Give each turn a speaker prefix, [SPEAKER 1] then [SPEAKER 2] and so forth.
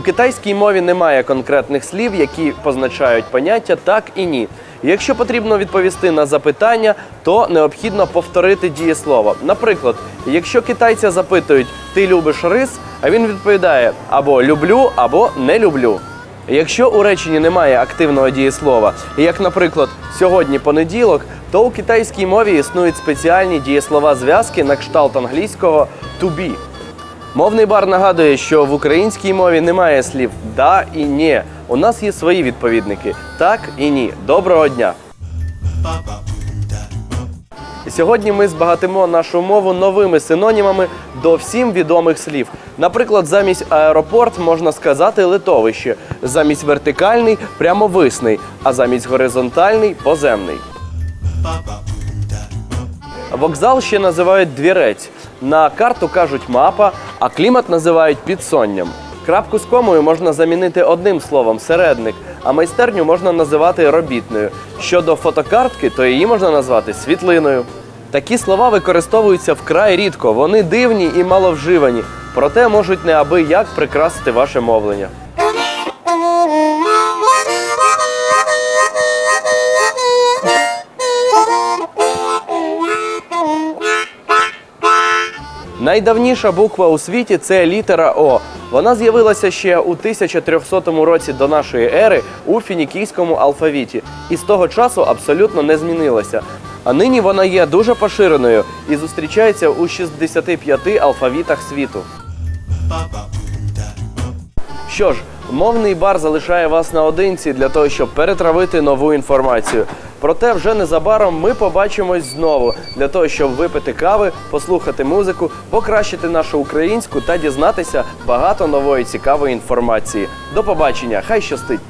[SPEAKER 1] китайській мові немає конкретних слів, які позначають поняття так і ні. Якщо потрібно відповісти на запитання, то необхідно повторити дієслово. Наприклад, якщо китайця запитують Ти любиш рис, а він відповідає або люблю, або не люблю. Якщо у реченні немає активного дієслова, як, наприклад, сьогодні понеділок, то у китайській мові існують спеціальні дієслова зв'язки на кшталт англійського to be. Мовний бар нагадує, що в українській мові немає слів да і ні. У нас є свої відповідники так і ні. Доброго дня! Сьогодні ми збагатимо нашу мову новими синонімами до всім відомих слів. Наприклад, замість аеропорт можна сказати литовище, замість вертикальний прямовисний, а замість горизонтальний поземний. Вокзал ще називають двірець. На карту кажуть мапа, а клімат називають підсонням. Крапку з комою можна замінити одним словом середник, а майстерню можна називати робітною. Щодо фотокартки, то її можна назвати світлиною. Такі слова використовуються вкрай рідко, вони дивні і маловживані, проте можуть неабияк прикрасити ваше мовлення. Найдавніша буква у світі це літера О. Вона з'явилася ще у 1300 році до нашої ери у фінікійському алфавіті, і з того часу абсолютно не змінилася. А нині вона є дуже поширеною і зустрічається у 65 алфавітах світу. Що ж, мовний бар залишає вас наодинці для того, щоб перетравити нову інформацію. Проте вже незабаром ми побачимось знову для того, щоб випити кави, послухати музику, покращити нашу українську та дізнатися багато нової цікавої інформації. До побачення, хай щастить!